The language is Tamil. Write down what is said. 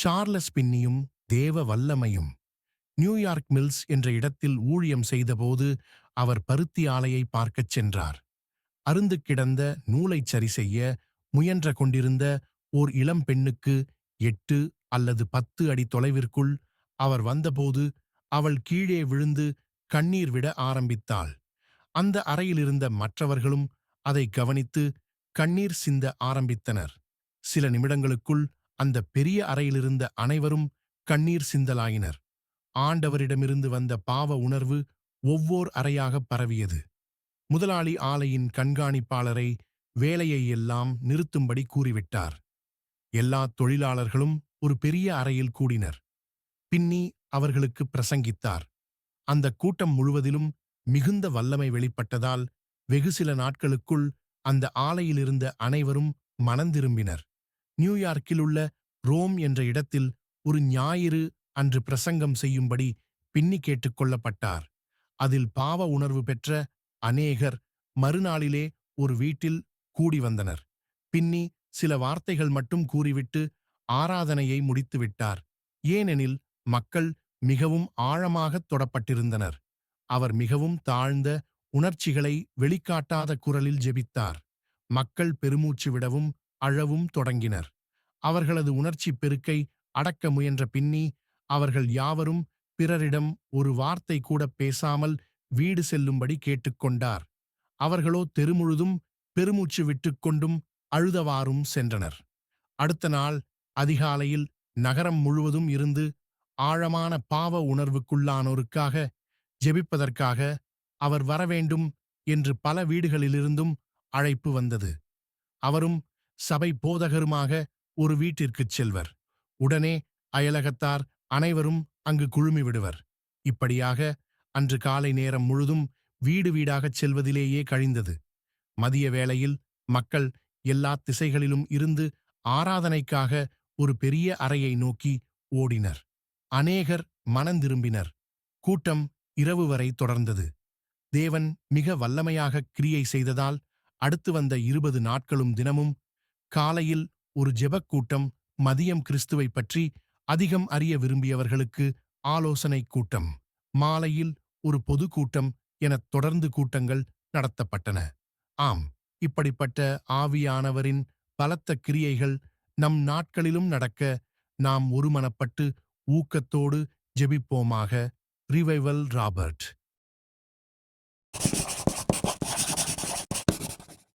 சார்லஸ் பின்னியும் தேவ வல்லமையும். நியூயார்க் மில்ஸ் என்ற இடத்தில் ஊழியம் செய்தபோது அவர் பருத்தி ஆலையை பார்க்கச் சென்றார். அருந்து கிடந்த நூலைச் சரி செய்ய முயன்ற கொண்டிருந்த ஓர் இளம் பெண்ணுக்கு எட்டு அல்லது பத்து அடி தொலைவிற்குள் அவர் வந்தபோது அவள் கீழே விழுந்து கண்ணீர் விட ஆரம்பித்தாள். அந்த அறையிலிருந்த மற்றவர்களும் அதை கவனித்து கண்ணீர் சிந்த ஆரம்பித்தனர். சில நிமிடங்களுக்குள் அந்த பெரிய அறையிலிருந்த அனைவரும் கண்ணீர் சிந்தலாயினர். ஆண்டவரிடமிருந்து வந்த பாவ உணர்வு ஒவ்வோர் அறையாக பரவியது. முதலாளி ஆலையின் கண்காணிப்பாளரை வேலையை எல்லாம் நிறுத்தும்படி கூறிவிட்டார். எல்லா தொழிலாளர்களும் ஒரு பெரிய அறையில் கூடினர். பின்னி அவர்களுக்கு பிரசங்கித்தார். அந்த கூட்டம் முழுவதிலும் மிகுந்த வல்லமை வெளிப்பட்டதால் வெகு சில நாட்களுக்குள் அந்த ஆலையிலிருந்த அனைவரும் மனந்திரும்பினர். நியூயார்க்கில் உள்ள ரோம் என்ற இடத்தில் ஒரு ஞாயிறு அன்று பிரசங்கம் செய்யும்படி பின்னி கேட்டுக்கொள்ளப்பட்டார் அதில் பாவ உணர்வு பெற்ற அநேகர் மறுநாளிலே ஒரு வீட்டில் கூடி வந்தனர். பின்னி சில வார்த்தைகள் மட்டும் கூறிவிட்டு ஆராதனையை முடித்துவிட்டார் ஏனெனில் மக்கள் மிகவும் ஆழமாகத் தொடப்பட்டிருந்தனர். அவர் மிகவும் தாழ்ந்த உணர்ச்சிகளை வெளிக்காட்டாத குரலில் ஜெபித்தார். மக்கள் பெருமூச்சு விடவும் அழவும் தொடங்கினர். அவர்களது உணர்ச்சி பெருக்கை அடக்க முயன்ற பின்னி அவர்கள் யாவரும் பிறரிடம் ஒரு வார்த்தை கூட பேசாமல் வீடு செல்லும்படி கேட்டுக்கொண்டார் அவர்களோ தெருமுழுதும் பெருமூச்சு விட்டுக்கொண்டும் அழுதவாறும் சென்றனர். அடுத்த நாள் அதிகாலையில் நகரம் முழுவதும் இருந்து ஆழமான பாவ உணர்வுக்குள்ளானோருக்காக ஜெபிப்பதற்காக அவர் வரவேண்டும் என்று பல வீடுகளிலிருந்தும் அழைப்பு வந்தது. அவரும் சபை போதகருமாக ஒரு வீட்டிற்குச் செல்வர். உடனே அயலகத்தார் அனைவரும் அங்கு குழுமி விடுவர். இப்படியாக அன்று காலை நேரம் முழுதும் வீடு வீடாகச் செல்வதிலேயே கழிந்தது. மதிய வேளையில் மக்கள் எல்லா திசைகளிலும் இருந்து ஆராதனைக்காக ஒரு பெரிய அறையை நோக்கி ஓடினர். அநேகர் மனந்திரும்பினர் கூட்டம் இரவு வரை தொடர்ந்தது. தேவன் மிக வல்லமையாக கிரியை செய்ததால் அடுத்து வந்த இருபது நாட்களும் தினமும் காலையில் ஒரு ஜெபக் கூட்டம் மதியம் கிறிஸ்துவை பற்றி அதிகம் அறிய விரும்பியவர்களுக்கு ஆலோசனைக் கூட்டம் மாலையில் ஒரு பொது கூட்டம் எனத் தொடர்ந்து கூட்டங்கள் நடத்தப்பட்டன. ஆம் இப்படிப்பட்ட ஆவியானவரின் பலத்த கிரியைகள் நம் நாட்களிலும் நடக்க நாம் ஒருமனப்பட்டு ஊக்கத்தோடு ஜெபிப்போமாக ரிவைவல் ராபர்ட்.